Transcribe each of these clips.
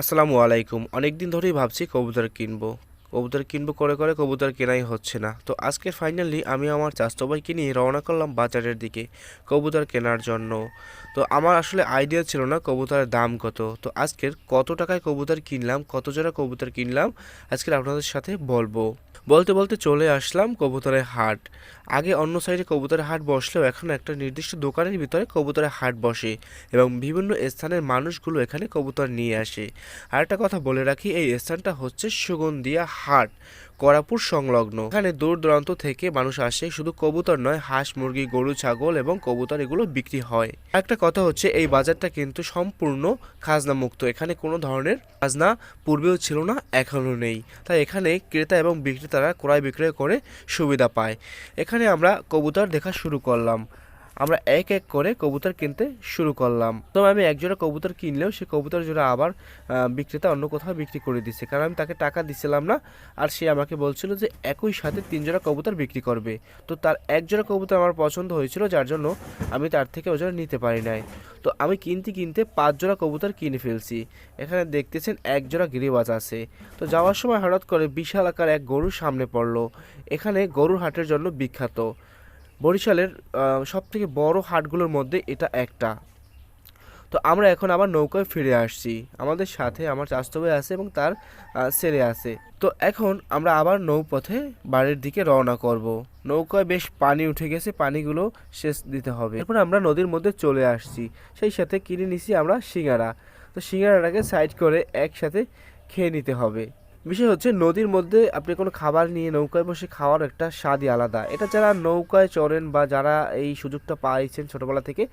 আসসালামু আলাইকুম। অনেকদিন ধরেই ভাবছি কবুতর কিনবো। কবুতর কিনবো করে করে কবুতর কেনাই হচ্ছে না। তো আজকে ফাইনালি আমি আমার চাস্তো ভাইকে নিয়ে রওনা করলাম বাজারের দিকে কবুতর কেনার জন্য। তো আমার আসলে আইডিয়া ছিল না কবুতরের দাম কত। তো আজকের কত টাকায় কবুতর কিনলাম, কত জোড়া কবুতর কিনলাম, আজকের আপনাদের সাথে বলব। বলতে বলতে চলে আসলাম কবুতরের হাট। আগে অন্য সাইডে কবুতরের হাট বসলেও এখন একটা নির্দিষ্ট দোকানের ভিতরে কবুতরের হাট বসে এবং বিভিন্ন স্থানের মানুষগুলো এখানে কবুতর নিয়ে আসে। আর একটা কথা বলে রাখি, এই স্থানটা হচ্ছে সুগন্ধিয়া হাট করাপুর সংলগ্ন। এখানে দূর দূরান্ত থেকে মানুষ আসে, শুধু কবুতর নয়, হাঁস, মুরগি, গরু, ছাগল এবং কবুতর এগুলো বিক্রি হয়। একটা কথা হচ্ছে, এই বাজারটা কিন্তু সম্পূর্ণ খাজনা মুক্ত এখানে কোনো ধরনের খাজনা পূর্বেও ছিল না, এখনও নেই। তাই এখানে ক্রেতা এবং বিক্রেতারা ক্রয় বিক্রয় করে সুবিধা পায়। এখানে আমরা কবুতর দেখা শুরু করলাম। আমরা এক এক করে কবুতর কিনতে শুরু করলাম। তো আমি একজোড়া কবুতর কিনলেও সে কবুতর জোড়া আবার বিক্রেতা অন্য কোথাও বিক্রি করে দিচ্ছে কারণ আমি তাকে টাকা দিছিলাম না, আর সে আমাকে বলছিল যে একই সাথে তিন জোড়া কবুতর বিক্রি করবে। তো তার এক জোড়া কবুতর আমার পছন্দ হয়েছিল, যার জন্য আমি তার থেকে ওই জোড়া নিতে পারি নাই। তো আমি কিনতে কিনতে পাঁচ জোড়া কবুতর কিনে ফেলছি। এখানে দেখতেছেন এক জোড়া গিরিবাজ আছে। তো যাওয়ার সময় হঠাৎ করে বিশাল আকার এক গরুর সামনে পড়ল। এখানে গরুর হাটের জন্য বিখ্যাত। বরিশালের সব থেকে বড় হাটগুলোর মধ্যে এটা একটা। তো আমরা এখন আবার নৌকায় ফিরে আসছি। আমাদের সাথে আমার চাস্তো ভাই আছে এবং তার ছেলে আছে। তো এখন আমরা আবার নৌপথে বাড়ির দিকে রওনা করব। নৌকায় বেশ পানি উঠে গেছে, পানিগুলো শেষ দিতে হবে। এরপর আমরা নদীর মধ্যে চলে আসছি। সেই সাথে কিনে নিছি আমরা সিঙ্গারা। তো সিঙ্গারাটাকে সাইড করে একসাথে খেয়ে নিতে হবে। বিষয় হচ্ছে নদীর মধ্যে আপনি কোনো খাবার নিয়ে নৌকায় বসে খাওয়ার একটা স্বাদই আলাদা। এটা যারা নৌকায় চড়েন বা যারা এই সুযোগটা পাইছেন ছোটবেলা থেকে,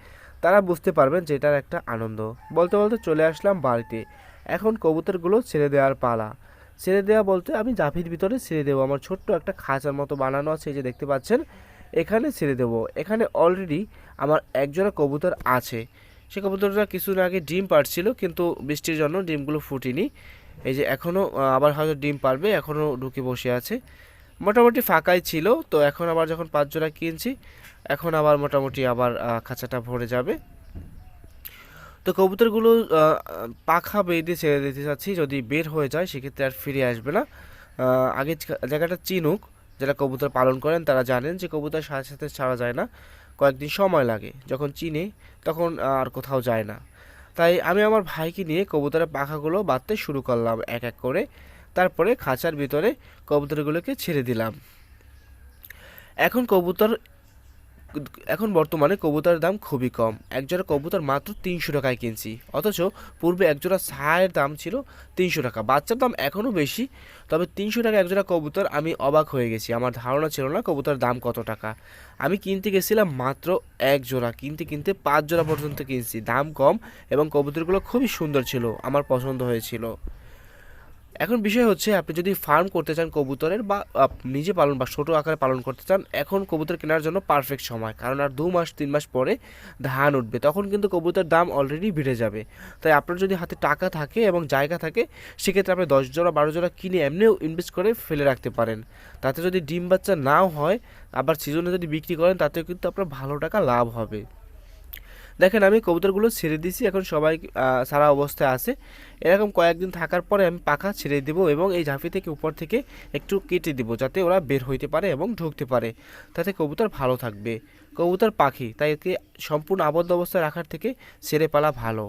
তারা বুঝতে পারবেন যে এটার একটা আনন্দ। বলতে বলতে চলে আসলাম বাড়িতে। এখন কবুতরগুলো ছেড়ে দেওয়ার পালা। ছেড়ে দেওয়া বলতে আমি জাফির ভিতরে ছেড়ে দেবো। আমার ছোট্ট একটা খাঁচার মতো বানানো আছে, এই যে দেখতে পাচ্ছেন, এখানে ছেড়ে দেবো। এখানে অলরেডি আমার একজোড়া কবুতর আছে। সে কবুতরটা কিছুদিন আগে ডিম পাড়ছিল, কিন্তু বৃষ্টির জন্য ডিমগুলো ফুটিনি। এই যে এখনও আবার হয়তো ডিম পারবে এখনও ঢুকে বসে আছে। মোটামুটি ফাঁকাই ছিল, তো এখন আবার যখন পাঁচ জোড়া কিনছি, এখন আবার মোটামুটি আবার খাঁচাটা ভরে যাবে। তো কবুতরগুলো পাখা বেঁধে ছেড়ে দিতে চাচ্ছি, যদি বের হয়ে যায়, সেক্ষেত্রে আর ফিরে আসবে না। আগে জায়গাটা চিনুক, যারা কবুতর পালন করেন, তারা জানেন যে কবুতর সাথে সাথে ছাড়া যায় না, কয়েকদিন সময় লাগে। যখন চিনে, তখন আর কোথাও যায় না। তাই আমি আমার ভাইকে নিয়ে কবুতরের পাখাগুলো বাঁধতে শুরু করলাম, এক এক করে। তারপরে খাঁচার ভিতরে কবুতরগুলোকে ছেড়ে দিলাম। এখন কবুতর এখন বর্তমানে কবুতরের দাম খুবই কম। একজোড়া কবুতর মাত্র তিনশো টাকায় কিনছি। অথচ পূর্বে একজোড়া ছায়ের দাম ছিল তিনশো টাকা। বাচ্চার দাম এখনও বেশি, তবে তিনশো টাকা একজোড়া কবুতর আমি অবাক হয়ে গেছি। আমার ধারণা ছিল না কবুতরের দাম কত টাকা। আমি কিনতে গেছিলাম মাত্র এক জোড়া কিনতে কিনতে পাঁচ জোড়া পর্যন্ত কিনছি। দাম কম এবং কবুতরগুলো খুবই সুন্দর ছিল, আমার পছন্দ হয়েছিল। এখন বিষয় হচ্ছে, আপনি যদি ফার্ম করতে চান কবুতরের বা নিজে পালন বা ছোটো আকারে পালন করতে চান, এখন কবুতর কেনার জন্য পারফেক্ট সময়। কারণ আর দু মাস, তিন মাস পরে ধান উঠবে, তখন কিন্তু কবুতর দাম অলরেডি বেড়ে যাবে। তাই আপনার যদি হাতে টাকা থাকে এবং জায়গা থাকে, সেক্ষেত্রে আপনি দশ জোড়া, বারো জোড়া কিনে এমনিও ইনভেস্ট করে ফেলে রাখতে পারেন। তাতে যদি ডিম বাচ্চা নাও হয়, আবার সিজনে যদি বিক্রি করেন, তাতেও কিন্তু আপনার ভালো টাকা লাভ হবে। দেখেন, আমি কবুতরগুলো ছেড়ে দিয়েছি এখন সবাই সারা অবস্থায় আছে। এরকম কয়েকদিন থাকার পরে আমি পাখা ছেড়ে দেব এবং এই ঝাঁপি থেকে উপর থেকে একটু কেটে দিব যাতে ওরা বের হইতে পারে এবং ঢুকতে পারে। তাতে কবুতর ভালো থাকবে। কবুতর পাখি, তাই একে সম্পূর্ণ আবদ্ধ অবস্থায় রাখার থেকে ছেড়ে পালা ভালো।